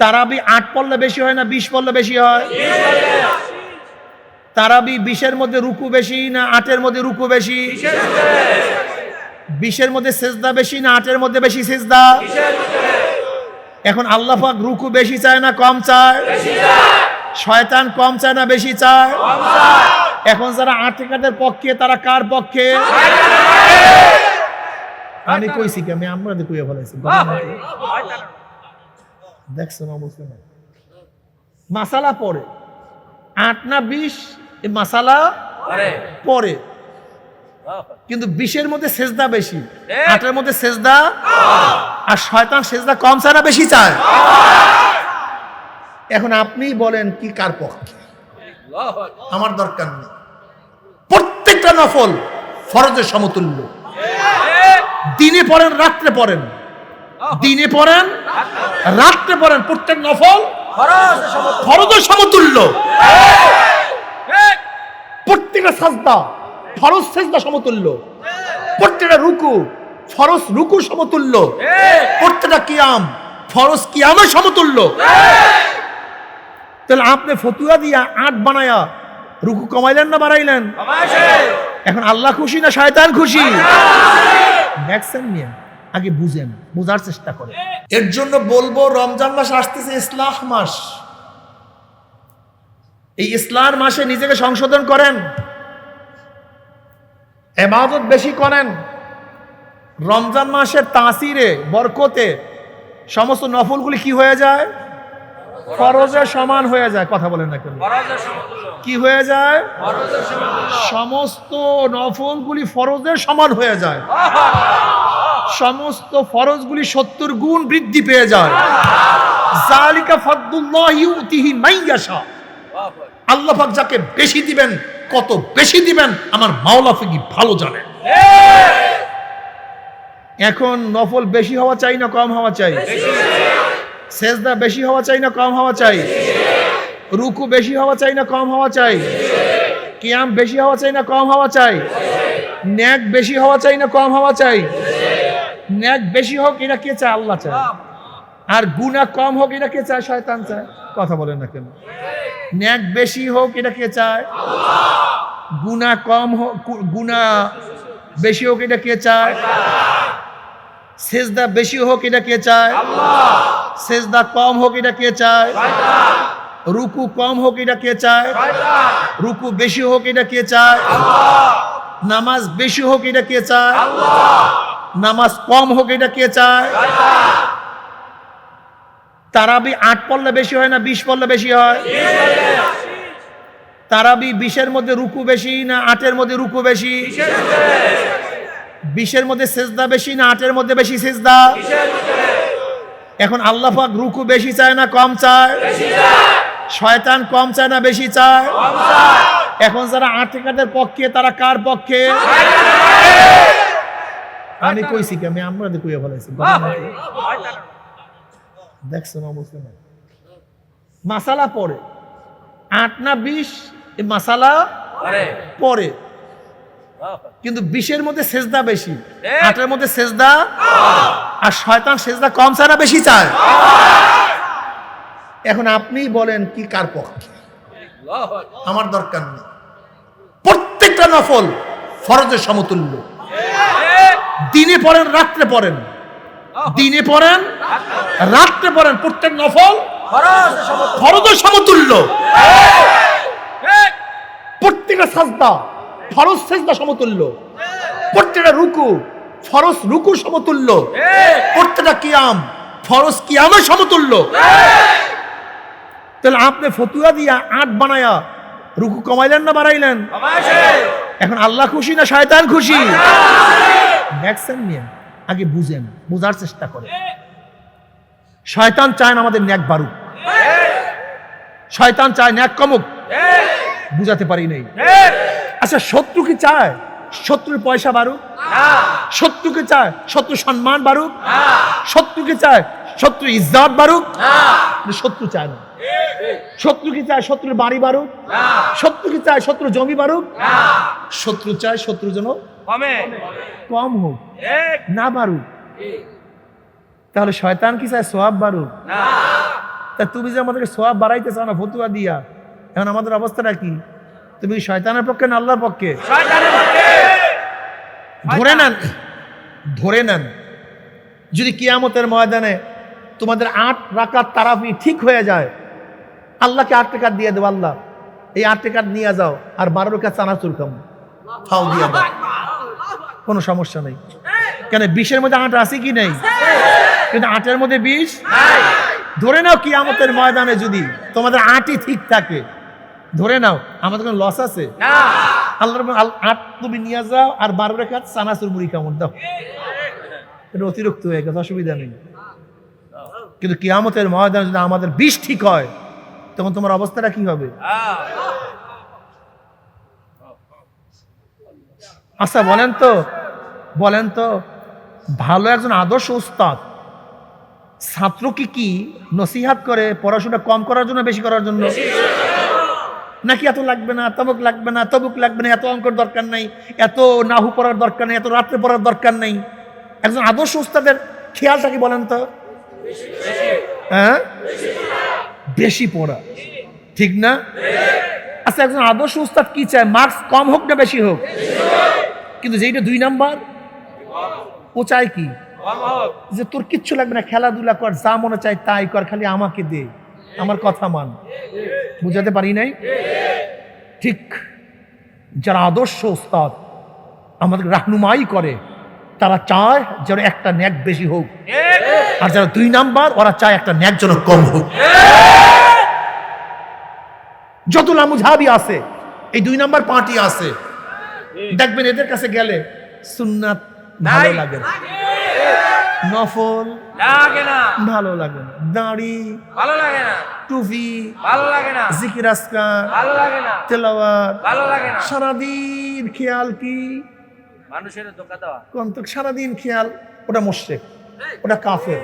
তারাবি আট পড়লে বেশি হয় না বিশ পড়লে বেশি হয়? তারাবি বিশের মধ্যে রুকু বেশি না আটের মধ্যে রুকু বেশি? বিশের মধ্যে সেজদা বেশি না আটের মধ্যে বেশি সেজদা? এখন আল্লাহ পাক রুকু বেশি চায় না কম চায়? শয়তান কম চায় না বেশি চায়? এখন যারা আটেকাটের পক্ষে, তারা কার পক্ষে? আমি কইছি কি, আমি আমরা কইয়া ফেলাইছি। দেখছ না না মাসালা পরে। আট না বিশ মাসালা পরে। কিন্তু বিশের মধ্যে সেজদা বেশি। আটের মধ্যে সেজদা আর শয়তান সেজদা কম না বেশি চায়। এখন আপনিই বলেন কি কার পক্ষে? আমার দরকার নেই। প্রত্যেকটা নফল ফরজের সমতুল্য। দিনে পড়েন রাত্রে পড়েন। দিনে পড়েন রাত্রে পড়েন প্রত্যেক নফল ফরজের সমতুল্য। প্রত্যেকটা সাজদা ফরজ সেজদা সমতুল্য। প্রত্যেকটা রুকু ফরজ রুকু সমতুল্য। প্রত্যেকটা কিয়াম ফরজ কিয়ামের সমতুল্য। তাহলে আপনি ফতুয়া দিয়া আট বানায়া রুকু কমাইলেন না বাড়াইলেন? এখন আল্লাহ খুশি না শয়তান খুশি? দেখছেন নিয়ে। আগে বুঝেন বোঝার চেষ্টা করেন। এর জন্য বলব রমজান মাস আসতেছে ইসলাহ মাস। এই ইসলার মাসে নিজেকে সংশোধন করেন। এবাদত বেশি করেন। রমজান মাসের তাসিরে বরকতে সমস্ত নফলগুলি কি হয়ে যায়? ফরজের সমান হয়ে যায়। কথা বলেন না কেন? কি হয়ে যায়? সমস্ত নফলগুলি ফরজের সমান হয়ে যায়। সমস্ত ফরজগুলি সত্তর গুণ বৃদ্ধি পেয়ে যায়। জালিকা ফদ্দুল্লাহ ইউতিহি মাইয়াশা। আল্লাহ পাক যাকে বেশি দিবেন, কত বেশি দিবেন, আমার মাওলা ফিকি ভালো জানে। এখন নফল বেশি হওয়া চাই না কম হওয়া চাই? সেজদা বেশি হওয়া চাই না কম হওয়া চাই? রুকু বেশি হওয়া চাই না কম হওয়া চাই? কিয়াম বেশি হওয়া চাই না কম হওয়া চাই? ন্যাক বেশি হওয়া চাই না কম হওয়া চাই? ন্যাক বেশি হোক এটা কে চায়? আল্লাহ চায়। আর গুণা কম হোক এটা কে চায়? শয়তান চায়। কথা বলেন না কেন? ন্যাক বেশি হোক এটা কে চায়? গুণা কম হোক গুণা বেশি হোক এটা কে চায়? সেজদা বেশি হোক এটা কে চায়? সেজদা কম হোক এটা কে চায়? রুকু কম হোক এটা কে চায়? রুকু বেশি হোক এটা কে চায়? নামাজ বেশি হোক এটা কে চায়? নামাজ কম হোক এটা কে চায়? তারাবি আট পড়লে বেশি হয় না বিশ পড়লে বেশি হয়? তারাবি বিশের মধ্যে রুকু বেশি না আটের মধ্যে রুকু বেশি? বিশের মধ্যে সেজদা বেশি না আটের মধ্যে বেশি সেজদা? এখন আল্লাহ পাক রুকু বেশি চায় না কম চায়? শয়তান কম চায় না বেশি চায়? এখন যারা আটেকাটের পক্ষে তারা কার পক্ষে? আমি কইছি কি আমি আমরা কইয়া ফেলাইছি। দেখছ না বুঝতে না মাসালা পরে আট না বিশ মাসালা পরে কিন্তু বিশের মধ্যে সেজদা বেশি আটের মধ্যে সেজদা আর শয়তান সেজদা কম ছাড়া বেশি চায়। এখন আপনি বলেন কি কার পক্ষে? আমার দরকার নেই। প্রত্যেকটা নফল ফরজের সমতুল্য। দিনে পড়েন রাত্রে পড়েন। দিনে পড়েন রাত্রে পড়েন। প্রত্যেক নফল ফরজের সমতুল্য। প্রত্যেকটা সাজদা ফরজ সেজদা সমতুল্য। প্রত্যেকটা রুকু ফরজ রুকু সমতুল্য। প্রত্যেকটা কিয়াম ফরজ কিয়ামের সমতুল্য। তাহলে আপনি ফতুয়া দিয়া আট বানায়া রুকু কমাইলেন না বাড়াইলেন? এখন আল্লাহ খুশি না শয়তান খুশি। দেখছেন নিয়ে আগে বুঝেন, বোঝার চেষ্টা করেন। শয়তান চায় না আমাদের ন্যাক বাড়ুক। শয়তান চায় ন্যাক কমুক। বুঝাতে পারি নাই। আচ্ছা শত্রু কি চায়? শত্রুর পয়সা বাড়ুক? শত্রুকে চায়? শত্রু সম্মান বাড়ুক? শত্রুকে চায়? শত্রু ইজ্জত বাড়ুক? শত্রু চায় না। শত্রু কি চায় শত্রুর বাড়ি বাড়ুক? শত্রু কি চায় শত্রু জমি বাড়ুক? শত্রু চায় শত্রু যেন কম। হোক না বাড়ুক। তাহলে শয়তান কি চায় সোয়াব বাড়ুক? তা তুমি যে আমাদেরকে সোয়াব বাড়াইতে চাও না ফতুয়া দিয়া এখন আমাদের অবস্থাটা কি? তুমি শয়তানের পক্ষে না আল্লাহর পক্ষে? পক্ষে। ধরে নেন ধরে নেন যদি কিয়ামতের ময়দানে তোমাদের আট রাকাত তারাফি ঠিক হয়ে যায় আল্লাহকে আট টাকা দিয়ে দেবো আল্লাহ। এই আট টাকা নিয়ে যাও আর বারো টাকা চানাচুর খাম ফাও দিয়ে দাও। কোনো সমস্যা নেই। কেন বিষের মধ্যে আট আছে কি নেই? কিন্তু আটের মধ্যে বিষ ধরে নাও কিয়ামতের ময়দানে যদি তোমাদের আটই ঠিক থাকে। ধরে নাও আমাদের কোনো লস আছে? আল্লাহর আট তুমি নিয়ে যাও আর বারো রেখা চানাচুর মুড়ি কামড় দাও। এটা অতিরিক্ত হয়ে গেছে অসুবিধা নেই। কিন্তু কিয়ামতের ময়দানে যদি আমাদের বিষ ঠিক হয় তখন তোমার অবস্থাটা কি হবে। আচ্ছা বলেন তো বলেন তো, ভালো একজন আদর্শ উস্তাদ ছাত্রকে কি কি নসিহাত করে পড়াশোনা কম করার জন্য, বেশি করার জন্য? নাকি এত লাগবে না, তবুক লাগবে না, তবুক লাগবে না, এত অঙ্কের দরকার নাই, এত নাহু পড়ার দরকার নেই, এত রাত্রে পড়ার দরকার নেই? একজন আদর্শ উস্তাদের খেয়ালটা কি বলেন তো? হ্যাঁ? বেশি পড়া। ঠিক না? আচ্ছা একজন আদর্শ উস্তাদ কি চায়? মার্কস কম হোক না বেশি হোক? কিন্তু যেটা দুই নাম্বার, ও চায় কি? যে তোর কিচ্ছু লাগবে না, খেলাধুলা কর, যা মনে চায় তাই কর, খালি আমাকে দে। আমার কথা মান। বুঝাতে পারি নাই? ঠিক। যারা আদর্শ উস্তাদ আমাদের রাহনুমাই করে। তারা চায় যেন একটা ন্যাক বেশি হোক। আর যারা দুই নাম্বার ওরা চায় একটা ন্যাক যেন কম হোক। যত লামুঝাবি আছে এই দুই নাম্বার পার্টি আছে দেখবেন এদের কাছে গেলে সুন্নাত ভালো। লাগে না। নফল লাগে না। ভালো লাগে না। দাড়ি ভালো লাগে না। টুপি ভালো লাগে না। জিকির আসকার ভালো লাগে না। তেলাওয়াত ভালো লাগে না। সারাদিন খেয়াল কি? মানুষের ধোকা দেওয়া। কোন তো সারাদিন খেয়াল ওটা মোশেক ওটা কাফের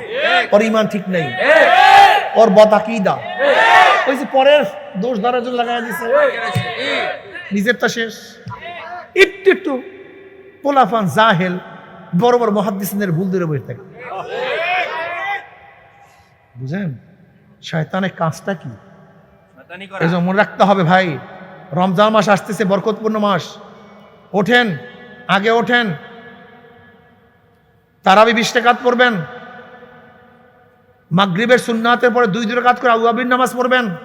ওর ইমান ঠিক নেই। ওর বদাকিদা ওই যে পরের দোষ ধরার জন্য লাগাই দিছে। নিজেরটা শেষ। একটু একটু পোলাফান জাহেল বড় বড় মহাদিসের ভুল ধরে বসে থাকে। বুঝেন? শয়তানের কাজটা কি? মনে রাখতে হবে ভাই রমজান মাস আসতেছে বরকতপূর্ণ মাস। ওঠেন আগে ওঠেন। তারাবি বিশ টাকাত পড়বেন। মাগরিবের সুন্নাতের পরে দুই দুটো কাজ করে আউয়াবির নামাজ পড়বেন।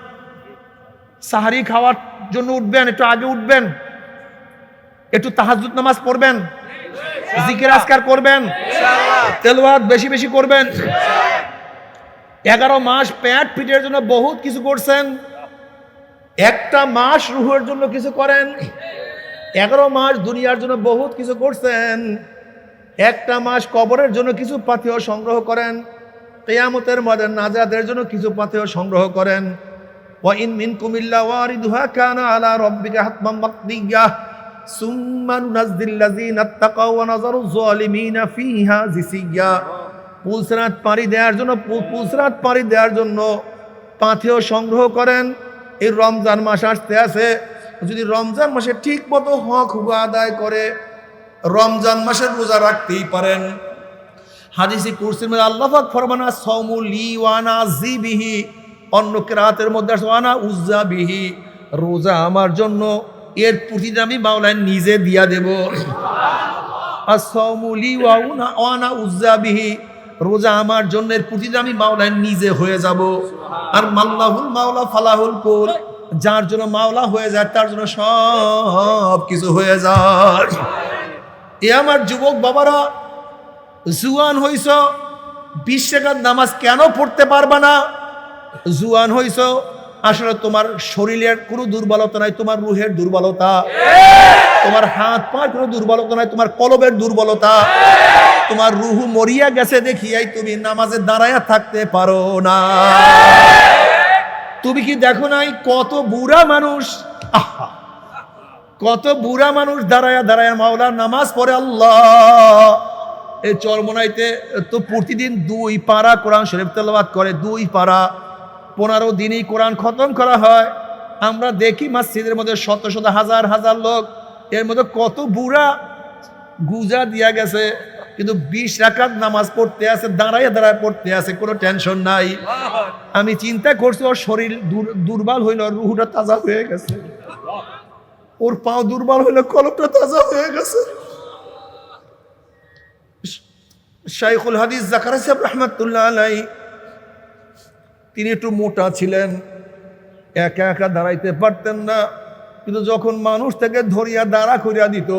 সাহারি খাওয়ার জন্য উঠবেন, একটু আগে উঠবেন। একটু তাহাজুদ নামাজ পড়বেন। জিকির আজকার করবেন। তেলওয়াত বেশি বেশি করবেন। এগারো মাস প্যাট পিটের জন্য বহুত কিছু করছেন। একটা মাস রুহের জন্য কিছু করেন। এগারো মাস দুনিয়ার জন্য বহুত কিছু করছেন। একটা মাস কবরের জন্য কিছু পাথেয় সংগ্রহ করেন। কেয়ামতের মধ্যে নাজাদের জন্য কিছু পাথেয় সংগ্রহ করেন। ওয়াইন মিন কুমিল্লা ওয়ারিদুহা কানা আলা রাব্বিকা হাতমান মাকদিয়া। সুম্মা নুনাজ্জিল্লাযিনা আত্তাকাও ওয়া নাযারু যালিমিনা ফিহা জিসিয়া পুলসরাত পাড়ি দেওয়ার জন্য পুলসরাত পাড়ি দেওয়ার জন্য পাথেও সংগ্রহ করেন। এই রমজান মাস আসতে আছে। যদি রমজান মাসে ঠিক মতো হক হুবা আদায় করে, রমজান মাসের রোজা রাখতেই পারেন। হাদিসি কুরসির মধ্যে আল্লাহ পাক ফরমানা সৌমু লি ওয়ানা জিবিহি অন্য কেরাতের মধ্যে আছে ওয়ানা উজ্জা বিহি রোজা আমার জন্য, এর প্রতিদিন আমি মাওলায় নিজে দিয়া দেব। আর সৌমু লি ওয়ানা উজ্জা বিহি, রোজা আমার জন্য, এর প্রতিদিন আমি মাওলায় নিজে হয়ে যাব। আর মাল্লাহুল মাওলা ফালাহুল কুল। যার জন্য মাওলা হয়ে যায়, তার জন্য সব কিছু হয়ে যায়। এ আমার যুবক বাবারা, জুয়ান হইছ, বিশ নামাজ কেন পড়তে পারবা না? জুয়ান হইছ, আসলে তোমার শরীরের কোনো দুর্বলতা নাই, তোমার রুহের দুর্বলতা। তোমার হাত পা কোনো দুর্বলতা নাই, তোমার কলবের দুর্বলতা। তোমার রুহু মরিয়া গেছে দেখিয়াই তুমি নামাজে দাঁড়ায়া থাকতে পারো না। তুমি কি দেখো নাই কত বুড়া মানুষ? কত বুড়া মানুষ দাঁড়ায় দাঁড়ায়া মাওলার নামাজ পড়ে, আল্লাহ। এই চরমনাইতে তো প্রতিদিন দুই পারা কোরআন শরীফ তেলাওয়াত করে, দুই পারা। পনেরো দিনই কোরআন খতম করা হয়। আমরা দেখি মসজিদের মধ্যে শত শত হাজার হাজার লোক। এর মধ্যে কত বুড়া গুজা দিয়া গেছে। কিন্তু বিশ রাকাত নামাজ পড়তে আছে দাঁড়ায় দাঁড়ায় পড়তে আছে, কোনো টেনশন নাই। আমি চিন্তা করছি, ওর শরীর দুর্বল হইল রুহুটা তাজা হয়ে গেছে। ওর পাও দুর্বল হইল কলপটা তাজা হয়ে গেছে। শাইখুল হাদিস জাকারিয়া সাহেব রহমাতুল্লাহ আলাই, তিনি একটু মোটা ছিলেন, একা একা দাঁড়াইতে পারতেন না। কিন্তু যখন মানুষ থেকে ধরিয়া, দাঁড়া করিয়া দিত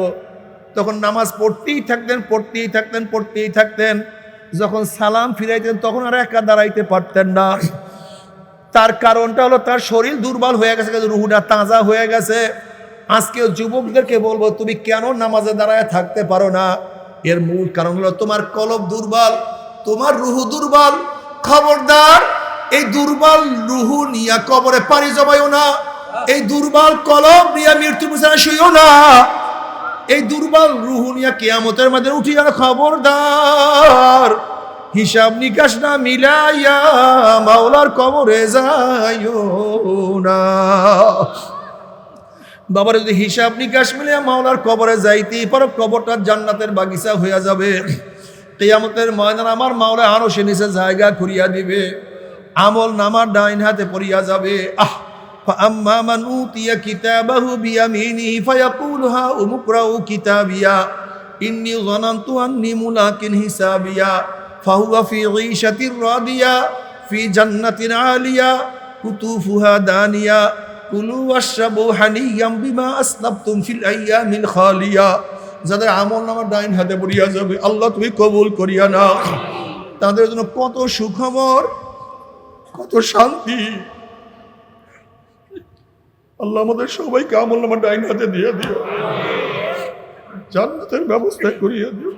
তখন নামাজ পড়তেই থাকতেন পড়তেই থাকতেন পড়তেই থাকতেন। যখন সালাম ফিরাইতেন, তখন আর একা দাঁড়াইতে পারতেন না। তার কারণটা হলো তার শরীর দুর্বল হয়ে গেছে রুহুটা তাজা হয়ে গেছে। আজকে যুবকদেরকে বলব, তুমি কেন নামাজে দাঁড়ায় থাকতে পারো না? এর মূল কারণ হলো তোমার কলব দুর্বল, তোমার রুহু দুর্বল। খবরদার, এই দুর্বল রুহু নিয়া কবরে পানি জমাইও না। এই দুর্বল কলব নিয়ে মৃত্যু না। এই দুর্বল রুহু নিয়া কেয়ামতের মধ্যে উঠিয়া খবরদার। হিসাব নিকাশ না মিলাইয়া মাওলার কবরে যাইও না। বাবার, যদি হিসাব নিকাশ মিলে মাওলার কবরে যাইতেই পারো, কবরটা জান্নাতের বাগিচা হইয়া যাবে। কেয়ামতের ময়দান আমার মাওলা আরও সে নিচে জায়গা করিয়া দিবে। আমল নামার ডাইন হাতে পড়িয়া যাবে। আহ! فأما من أوتي كتابه بيمينه فيقول ها أمقرأ كتابيا إني ظننت أني ملاك حسابيا فهو في عيشة راضية في جنة عالية قطوفها دانية কুলু ওয়াশরাবু হানিয়াম বিমা আসলাবতুম ফিল আইয়ামিল খালিয়া যাদের আমল নামার ডাইন হাতে পড়িয়া যাবে আল্লাহ তুমি কবুল করিয়া না তাদের জন্য কত সুখবর কত শান্তি আল্লাহ আমাদের সবাইকে আমল আমার ডাইন হাতে দিয়ে দিও। জান্নাতের ব্যবস্থা করিয়া দিও।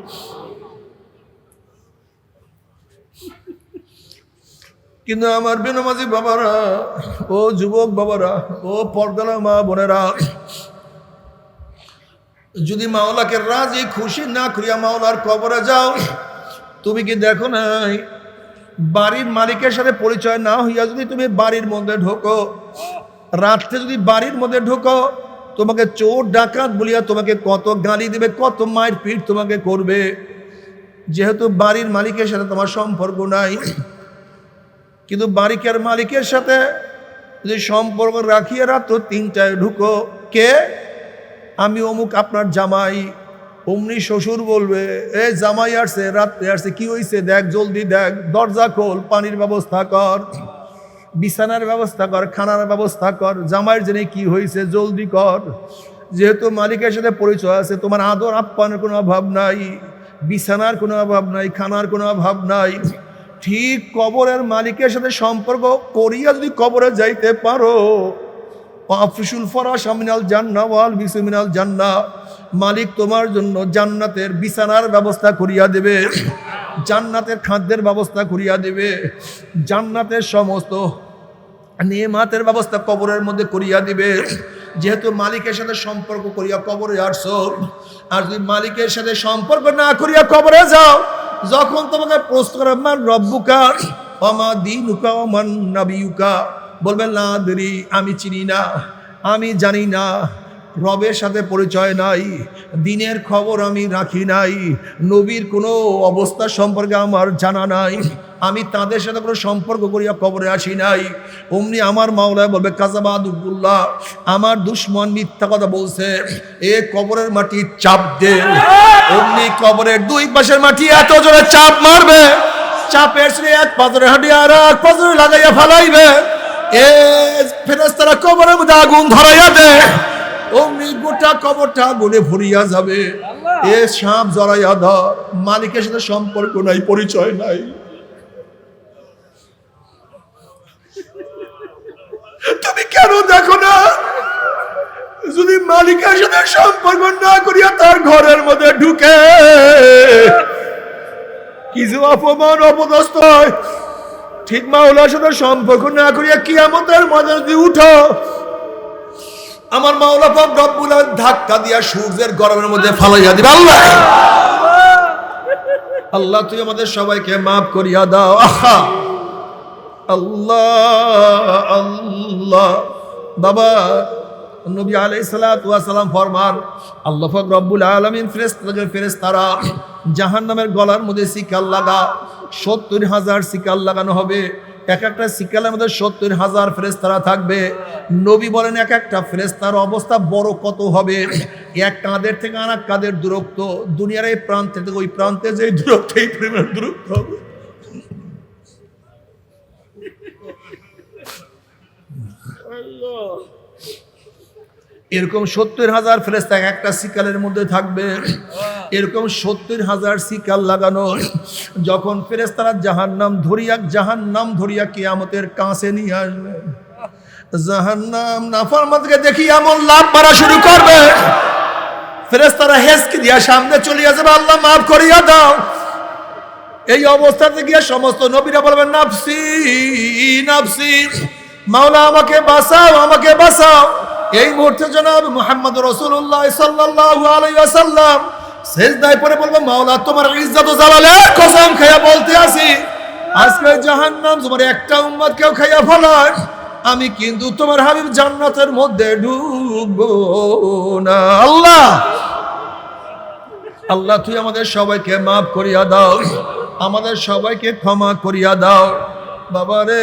কিন্তু আমার বেনমাজি বাবারা, ও যুবক বাবারা, ও পর্দালা মা বোনেরা, যদি মাওলাকে রাজি, খুশি না করিয়া মাওলার কবরে যাও, তুমি কি দেখো নাই? বাড়ির মালিকের সাথে পরিচয় না হইয়া যদি তুমি বাড়ির মধ্যে ঢোকো রাত্রে যদি বাড়ির মধ্যে ঢুকো, তোমাকে চোর ডাকাত বলিয়া তোমাকে কত গালি দেবে, কত মায়ের পিঠ তোমাকে করবে। যেহেতু বাড়ির মালিকের সাথে তোমার সম্পর্ক নাই, কিন্তু বাড়িকার মালিকের সাথে যদি সম্পর্ক রাখিয়ে রাত্র তিনটায় ঢুকো, কে? আমি অমুক আপনার জামাই, অমনি শ্বশুর বলবে, এ জামাই আসছে, রাত্রে আসছে, কি হয়েছে দেখ, জলদি দেখ, দরজা খোল, পানির ব্যবস্থা কর। বিছানার ব্যবস্থা কর, খানার ব্যবস্থা কর, জামাইয়ের জন্য কি হয়েছে জলদি কর। যেহেতু মালিকের সাথে পরিচয় আছে, তোমার আদর আপ্যানের কোনো অভাব নাই, বিছানার কোনো অভাব নাই, খানার কোনো অভাব নাই। ঠিক কবরের মালিকের সাথে সম্পর্ক করিয়া যদি কবরে যাইতে পারো, আফিসুল ফরাস আমিনাল জান্না ওয়াল বিসমিনাল জান্না মালিক তোমার জন্য জান্নাতের বিছানার ব্যবস্থা করিয়া দেবে। জান্নাতের খাদ্যের ব্যবস্থা করিয়া দেবে। জান্নাতের সমস্ত নিয়মাতের ব্যবস্থা কবরের মধ্যে করিয়া দিবে। যেহেতু মালিকের সাথে সম্পর্ক করিয়া কবরে আসছো, আর যদি মালিকের সাথে সম্পর্ক না করিয়া কবরে যাও, যখন তোমাকে প্রশ্ন করে আমার রব্বুকা অমা দিনুকা অমান নাবিউকা? বলবে, না, দেরি, আমি চিনি না, আমি জানি না। রবের সাথে পরিচয় নাই, দিনের খবর আমি রাখি নাই, নবীর কোনো অবস্থা সম্পর্কে আমার জানা নাই, আমি তাদের সাথে কোনো সম্পর্ক করিয়া কবরে আসি নাই। অমনি আমার মাওলায় বলবে কাজাবাদুল্লাহ আমার দুশ্মন মিথ্যা কথা বলছে, এ কবরের মাটি চাপ দে। অমনি কবরের দুই পাশের মাটি এত জোরে চাপ মারবে, চাপের শ্রী এক পাথরে হাঁটি আর এক পাথরে লাগাইয়া ফালাইবে। এ ফেরেস্তারা কবরের মধ্যে আগুন ধরাইয়া দে অমনি গোটা কবরটা আগুনে ভরিয়া যাবে। এ সাপ জড়াইয়া ধর মালিকের সাথে সম্পর্ক নাই পরিচয় নাই। তুমি কেন দেখো না? যদি মালিকের সাথে সম্পর্ক না করিয়া তার ঘরের মধ্যে ঢুকে কিছু অপমান অপদস্থ হয়। ঠিক মাওলার সাথে সম্পর্ক না করিয়া কিয়ামতের মধ্যে যদি উঠো আমার মাওলা পাক রব্বুল ধাক্কা দিয়া সূর্যের গরমের মধ্যে ফালাইয়া দিবে। আল্লাহ! আল্লাহ, তুই আমাদের সবাইকে মাফ করিয়া দাও। আহা! আল্লাহ আল্লাহ! বাবা, নবী ওয়াস সালাম ফরমান, আল্লাহ পাক রব্বুল আলামিন ফেরেশতাদের ফেরেশতারা জাহান্নামের গলার মধ্যে শিকাল লাগা, সত্তর হাজার শিকাল লাগানো হবে। এক একটা শিকালের মধ্যে সত্তর হাজার ফেরেস্তারা থাকবে। নবী বলেন, এক একটা ফেরেস্তার অবস্থা বড় কত হবে? এক কাঁদের থেকে আর এক কাঁধের দূরত্ব? দুনিয়ার এই প্রান্তে থেকে ওই প্রান্তে যে দূরত্ব, এই প্রেমের দূরত্ব হবে। এরকম সত্তর হাজার ফেরেস্তা একটা শিকালের মধ্যে থাকবে। এরকম সত্তর হাজার শিকাল লাগানো। যখন ফেরেস্তারা জাহান নাম ধরিয়া জাহান নাম ধরিয়া কিয়ামতের কাছে নিয়ে আসবে। জাহান নাম নাফরমাতকে দেখি এমন লাভ মারা শুরু করবে। ফেরেস্তারা হেসকে দিয়া সামনে চলিয়া যাবে, আল্লাহ মাফ করিয়া দাও। এই অবস্থাতে গিয়ে সমস্ত নবীরা বলবেন, নাফসি নাফসি, মাওলা আমাকে বাঁচাও আমাকে বাঁচাও। এই মুহূর্তে জনাব মোহাম্মদ রসুল্লাহ সাল্লাল্লাহু আলাইহি ওয়াসাল্লাম সেজদায় পড়ে বলবে, মাওলা, তোমার ইজ্জত ও জালালের কসম খাইয়া বলতে আসি। আজকে জাহান্নাম তোমার একটা উম্মত কেউ খাইয়া ফেলায় আমি কিন্তু তোমার হাবিব জান্নাতের মধ্যে ঢুকবো না। আল্লাহ আল্লাহ, তুই আমাদের সবাইকে মাফ করিয়া দাও। আমাদের সবাইকে ক্ষমা করিয়া দাও। বাবারে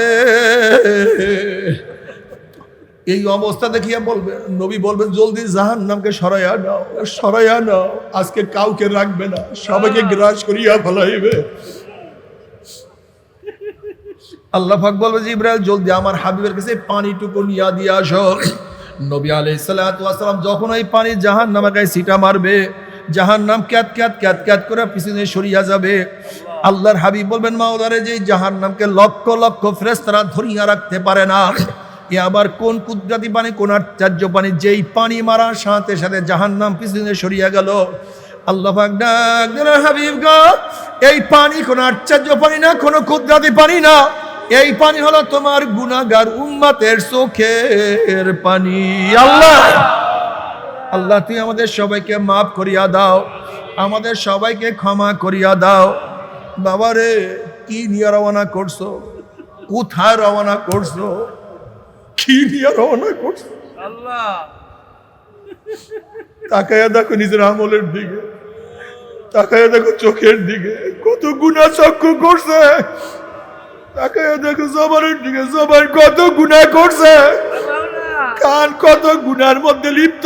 এই অবস্থা দেখিয়া বলবে নবী বলবেন জলদি জাহান নামকে সরাইয়া নাও সরাইয়া নাও। আজকে কাউকে রাখবে না সবাইকে গ্রাস করিয়া ফেলাইবে। আল্লাহ পাক বলবে যে ইব্রাহিম জলদি আমার হাবিবের কাছে পানিটুকু নিয়া দিয়ে আসো। নবী ওয়াস সালাম যখন ওই পানি জাহান নামে গায়ে সিটা মারবে জাহান নাম ক্যাত ক্যাত ক্যাত ক্যাত করে পিছনে সরিয়া যাবে। আল্লাহর হাবিব বলবেন মাওলারে যে জাহান নামকে লক্ষ লক্ষ ফেরেশতারা ধরিয়া রাখতে পারে না এ আবার কোন কুদরাতি পানি, কোন আশ্চর্য পানি? যেই পানি মারার সাথে সাথে জাহান নাম পিছনে সরিয়া গেল। আল্লাহ হাবিব এই পানি কোন আশ্চর্য পানি না, কোন কুদরাতি পানি না। এই পানি হলো তোমার গুনাহগার উম্মতের চোখের পানি। আল্লাহ আল্লাহ তুই আমাদের সবাইকে মাফ করিয়া দাও। আমাদের সবাইকে ক্ষমা করিয়া দাও। বাবারে, কি নিয়ে রওনা করছ? কোথায় রওনা করছ? কি নিয়ে রওনা করছ? আল্লাহ। তাকায়া দেখো নিজের আমলের দিকে। তাকায়া দেখো চোখের দিকে। কত গুণা চক্ষু করছে। তাকায়া দেখো জবানের দিকে। জবান কত গুণা করছে। কান কত গুনার মধ্যে লিপ্ত।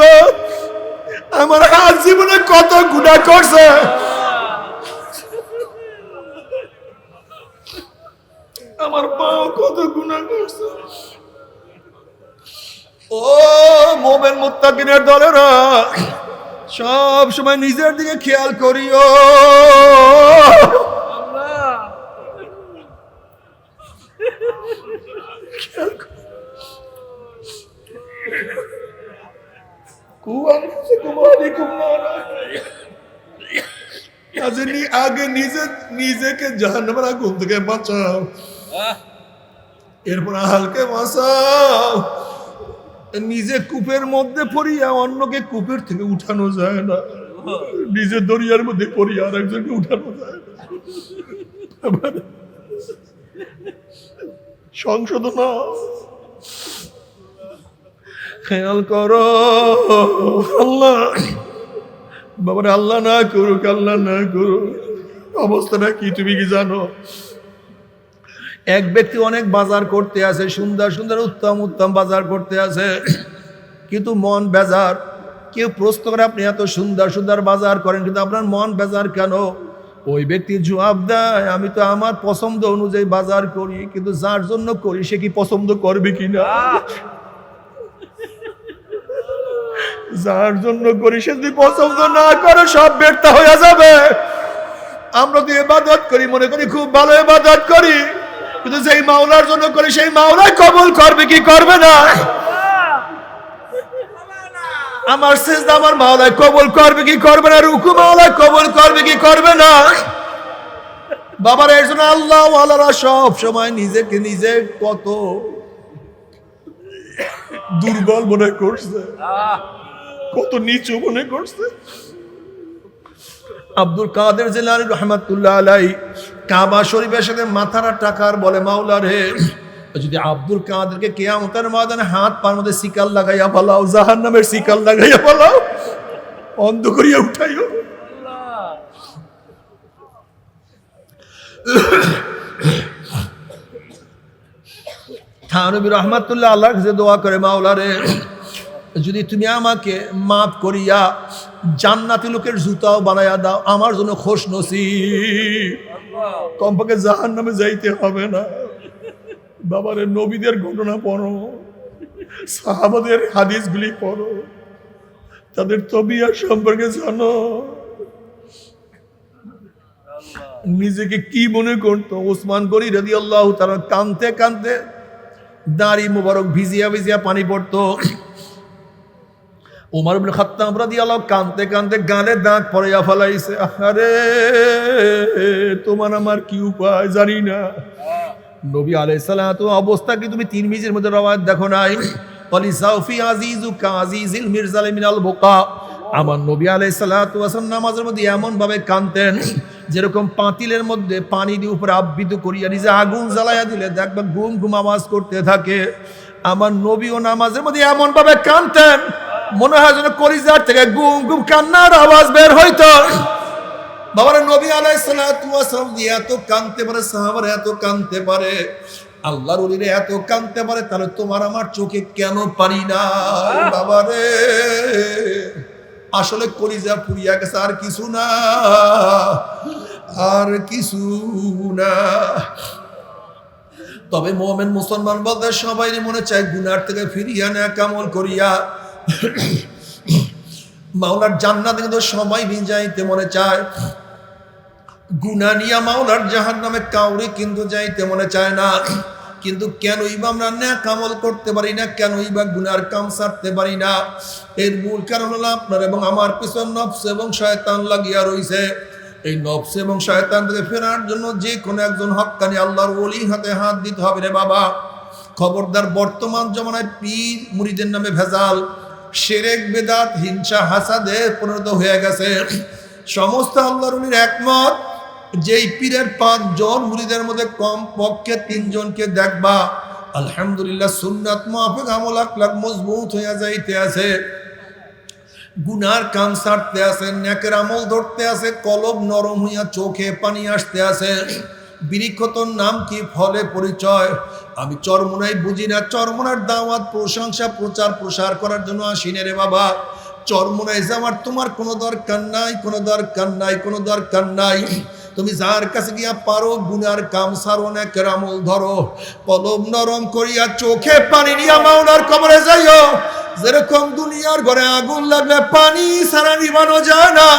আমার হাত জীবনে কত গুণা করছে। আমার পাও কত গুণা করছে। ও মোমেন মুত্তাকিনের দলেরা সব সময় নিজের দিকে খেয়াল করিও। আগে আগে নিজে নিজেকে জাহান্নামের আগুন থেকে বাঁচাও। এরপর আহালকে বাঁচাও। নিজে কূপের মধ্যে পড়িয়া অন্যকে কূপের থেকে উঠানো যায় না। নিজে দরিয়ার মধ্যে পড়িয়া আর একজনকে উঠানো যায় না। সংশোধনা খেয়াল করো, আল্লাহ, বাবারে আল্লাহ না করুক, আল্লাহ না করুক, অবস্থাটা কি তুমি কি জানো? এক ব্যক্তি অনেক বাজার করতে আছে সুন্দর সুন্দর উত্তম উত্তম বাজার করতে আছে কিন্তু মন বেজার। কেউ প্রশ্ন করে, আপনি এত সুন্দর সুন্দর বাজার করেন, কিন্তু আপনার মন বেজার কেন? ওই ব্যক্তি জবাব দেয়, আমি তো আমার পছন্দ অনুযায়ী বাজার করি, কিন্তু যার জন্য করি, সে কি পছন্দ করবে কিনা? যার জন্য করি, সে যদি পছন্দ না করে, সব ব্যর্থ হয়ে যাবে। আমরা তো এবাদত করি, মনে করি খুব ভালো এবাদত করি। কিন্তু যেই মাওলার জন্য করি সেই মাওলাই কবল করবে, কি করবে না? আমার সেজদা আমার মাওলাই কবুল করবে, কি করবে না? রুকু মাওলাই কবুল করবে, কি করবে না? বাবার, এর জন্য আল্লাহ আল্লাহরা সব সময় নিজেকে নিজে কত দুর্বল মনে করছে। কত নিচু মনে করছে। আব্দুল কাদের জেলানি রহমাতুল্লাহ আলাই কাবা শরীফের সাথে মাথারা টাকার বলে, মাওলা রে, যদি আব্দুল কাদেরকে কেয়ামতের ময়দানে হাত পার মধ্যে শিকাল লাগাইয়া পালাও জাহান নামের শিকাল লাগাইয়া পালাও অন্ধ করিয়া উঠাইও। থানবী রহমাতুল্লাহ আল্লাহর কাছে দোয়া করে মাওলারে যদি তুমি আমাকে মাফ করিয়া জান্নাতি লোকের জুতাও বানাইয়া দাও, আমার জন্য খোশ নসিব কমপক্ষে জাহান নামে যাইতে হবে না। বাবারে, নবীদের ঘটনা পড়ো, সাহাবাদের হাদিসগুলি পড়ো, তাদের তবিয়া সম্পর্কে জানো। নিজেকে কি মনে করতো? ওসমান গরি রাদি আল্লাহ তারা কানতে কানতে দাড়ি মুবারক ভিজিয়া ভিজিয়া পানি পড়তো। উমর ইবনে খাত্তাব রাদিয়াল্লাহু কানতে কানতে গালে দাঁত পড়িয়া ফেলাইছে আরে তোমার আমার কি উপায় জানি না। নবী আলাইহিস সালাতু অবস্থা কি তুমি তিন মিজের মধ্যে রওয়ায়াত দেখো নাই? অলি সাউফি আজিজু কাজিজিল মিরজাল মিনাল বুকা। আমার নবী আলাইহিস সালাতু ওয়াসাল্লাম নামাজের মধ্যে এমন ভাবে কানতেন, যেরকম পাতিলের মধ্যে পানি দিয়ে উপরে আবৃত করিয়া নিজে আগুন জ্বালাইয়া দিলে দেখবে ঘুম ঘুম আওয়াজ করতে থাকে। আমার নবী ও নামাজের মধ্যে এমন ভাবে কানতেন মনে হয় যেন কলিজার থেকে গুম গুম কান্নার আওয়াজ বের হইতো। বাবার নবী আলাই সালাম দিয়ে এত কানতে পারে, সাহাবার এত কানতে পারে, আল্লাহর ওলিরে এত কানতে পারে, তাহলে তোমার আমার চোখে কেন পারি না বাবারে? আসলে কলিজা পুড়িয়া গেছে, আর কিছু না, আর কিছু না। তবে মোহামেন মুসলমান বলতে সবাই মনে চায় গুনার থেকে ফিরিয়া নেয়া কামল করিয়া মাওলার জান্নাত কিন্তু সবাই যাইতে মনে চায়। গুনা নিয়া মাওলার জাহান নামে কাউরে কিন্তু যাইতে মনে চায় না। কিন্তু কেনই বা আমরা ন্যাক কামল করতে পারি না, কেনই বা গুনার কাম সারতে পারি না। এর মূল কারণ হলো আপনার এবং আমার পিছন নফস এবং শয়তান লাগিয়া রইছে। এই নফস এবং শয়তান থেকে ফেরার জন্য যে কোনো একজন হকানি আল্লাহর ওলি হাতে হাত দিতে হবে রে বাবা। খবরদার বর্তমান জমানায় পীর মুড়িদের নামে ভেজাল। সেরেক বেদাত, হিংসা, হাসাদে পরিণত হয়ে গেছে। সমস্ত আল্লাহর উলির একমত, যেই পীরের পাঁচজন মুড়িদের মধ্যে কম পক্ষে তিনজনকে দেখবা, আলহামদুলিল্লাহ সুন্নাত মাহফিক আমল আকলাক মজবুত হইয়া যাইতে আছে। গুনার কান সারতে আছে, নেকের আমল ধরতে আছে, কলব নরম হইয়া চোখে পানি আসতে আছে। বৃক্ষতর নাম কি? ফলে পরিচয়। আমি চরমোনাই বুঝি না। চরমোনার দাওয়াত, প্রশংসা, প্রচার, প্রসার করার জন্য আসিনে রে বাবা। চরমোনাই যাওয়ার তোমার কোনো দরকার নাই, কোনো দরকার নাই, কোনো দরকার নাই। তুমি যার কাছে গিয়া পারো, গুনার কাম সারো না, কেরামল ধরো। কলম নরম করিয়া চোখে পানি নিয়া মাওলার কবরে যাইও। যেরকম দুনিয়ার ঘরে আগুন লাগলে পানি সারা নিবানো যায় না।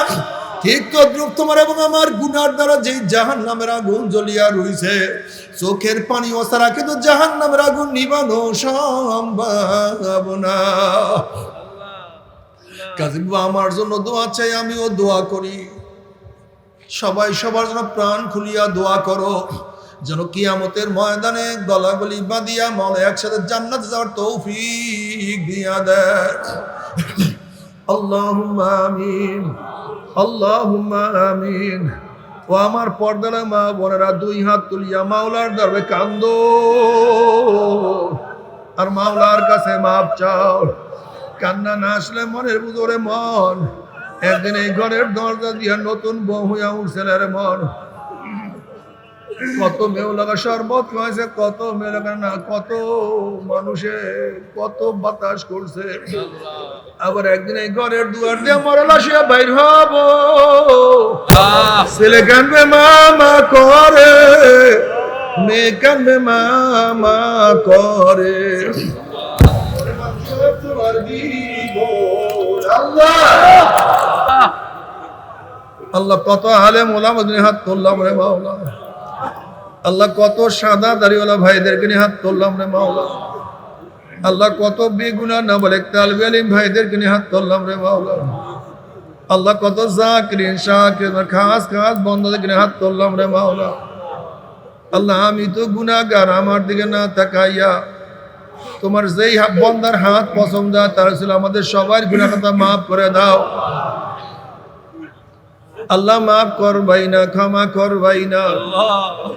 ঠিক তোমার এবং আমার গুনার দ্বারা যেই জাহান নামের আগুন জ্বলিয়া রইছে চোখের পানি ওসারা কিন্তু জাহান নামের আগুন নিবানো সম্ভব না। কাজী আমার জন্য দোয়া চাই আমিও দোয়া করি। সবাই সবার জন্য প্রাণ খুলিয়া দোয়া করো যেন কিয়ামতের ময়দানে গলাগলি বাঁধিয়া মলে একসাথে জান্নাত যাওয়ার তৌফিক দিয়া দেয়। আল্লাহুম্মা আমিন আল্লাহুম্মা আমিন। ও আমার পর্দারা মা বোনেরা, দুই হাত তুলিয়া মাওলার দরবে কান্দো। আর মাওলার কাছে মাপ চাও। কান্না না আসলে মনের বুঝরে মন। একদিন এই ঘরের দরজা দিয়া নতুন বউ হইয়া উঠছে মন। কত মেয়ে লাগা শরবত খাওয়াইছে কত মেয়ে লাগা না কত মানুষে কত বাতাস করছে। আবার একদিন এই ঘরের দুয়ার দিয়ে মরল আসিয়া বাইর হব। ছেলে কানবে মামা করে। মেয়ে কানবে মামা করে। আল্লাহ আল্লাহ কত আলেম ওলাম হাত তুললাম রে মাওলা আল্লাহ কত সাদা দাড়িওয়ালা ভাইদেরকে নিয়ে হাত তুললাম রে মাওলা। আল্লাহ কত বেগুনা না বলে, তালবে আলিম ভাইদেরকে নিয়ে হাত তুললাম রে মাওলা। আল্লাহ কত জাকরিন, শাকির খাস খাস বন্ধদেরকে নিয়ে হাত তুললাম রে মাওলা। আল্লাহ, আমি তো গুনাহগার, আমার দিকে না তাকাইয়া তোমার যেই বন্দার হাত পছন্দ তার ছিল আমাদের সবার কথা মাফ করে দাও। আল্লাহ মাফ কর ভাই না ক্ষমা কর ভাই না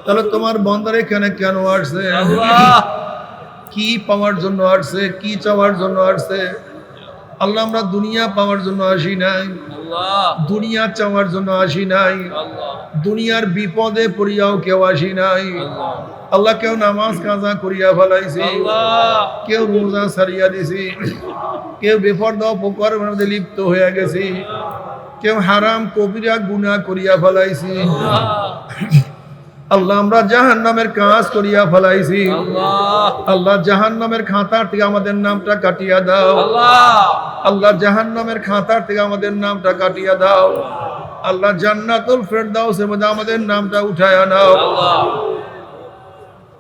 তাহলে তোমার বন্দার এখানে কেন আসছে? কি পাওয়ার জন্য আসছে? কি চাওয়ার জন্য আসছে? আল্লাহ আমরা দুনিয়া পাওয়ার জন্য আসি নাই। দুনিয়া চাওয়ার জন্য আসি নাই। দুনিয়ার বিপদে পড়িয়াও কেউ আসি নাই। আল্লাহ। কেউ নামাজ কাজা করিয়া ফেলাইছি। কেউ রোজা সারিয়া দিছি। কেউ বেফর্দ অপকর মধ্যে লিপ্ত হয়ে গেছি। কেউ হারাম কবিরা গুনাহ করিয়া ফেলাইছি। আল্লাহ আমরা জাহান নামের কাজ করিয়া ফেলাইছি। আল্লাহ। জাহান নামের খাতার থেকে আমাদের নামটা কাটিয়া দাও। আল্লাহ। জাহান নামের খাতার থেকে আমাদের নামটা কাটিয়া দাও। আল্লাহ জান্নাতুল ফেরদাউসের মধ্যে আমাদের নামটা উঠায়া নাও। আল্লাহ।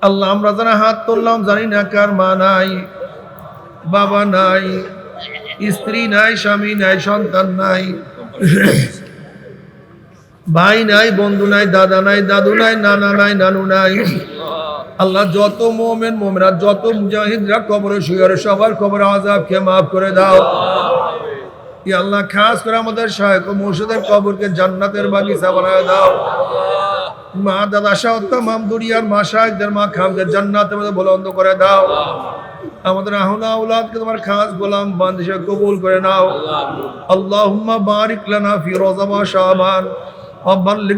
আল্লাহ আমরা যারা হাত তুললাম জানি না কার মা নাই বাবা নাই স্ত্রী নাই, স্বামী নাই, সন্তান নাই, ভাই নাই, বন্ধু নাই, দাদা নাই, দাদু নাই, নানা নাই, নানু নাই। আল্লাহ যত মোমেন মোমেরা যত মুজাহিদরা কবরে শুয়ারে সবার কবর আজাবকে মাফ করে দাও। আল্লাহ খাস করে আমাদের সহায়ক মুর্শিদের কবরকে জান্নাতের বাগিচা বানায় দাও। মা, দাদা সহ তাম দুনিয়ার মা শাহেকদের মা খামকে জান্নাতের মধ্যে বলন্দ করে দাও। আমাদের আহনা আউলাদকে তোমার খাস গোলাম বান্দিশা কবুল করে নাও। আল্লাহুম্মা বারিক লানা ফি শাবান। বাল্লিগ